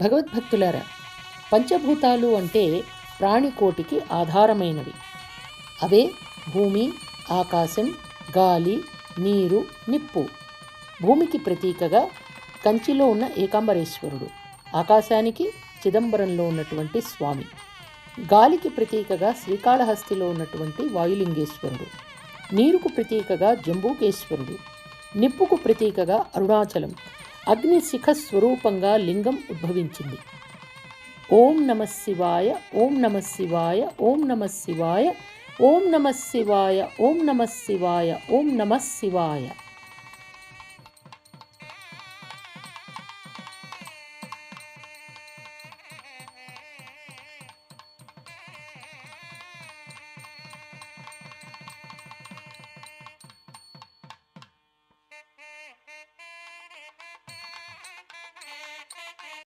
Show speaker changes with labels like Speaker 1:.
Speaker 1: భగవద్భక్తులారా పంచభూతాలు అంటే ప్రాణికోటికి ఆధారమైనవి. అవే భూమి ఆకాశం గాలి నీరు నిప్పు. భూమికి ప్రతీకగా కంచిలో ఉన్న ఏకాంబరేశ్వరుడు ఆకాశానికి చిదంబరంలో ఉన్నటువంటి స్వామి. గాలికి ప్రతీకగా శ్రీకాళహస్తిలో ఉన్నటువంటి వాయులింగేశ్వరుడు. నీరుకు ప్రతీకగా జంబూకేశ్వరుడు. నిప్పుకు ప్రతీకగా అరుణాచలం. అగ్ని శిఖ స్వరూపంగా లింగం ఉద్భవించింది. ఓం నమ శివాయ ఓం నమ శివాయ ఓం నమ శివాయ ఓం నమ శివాయ ఓం నమ శివాయ ఓం నమ శివాయ.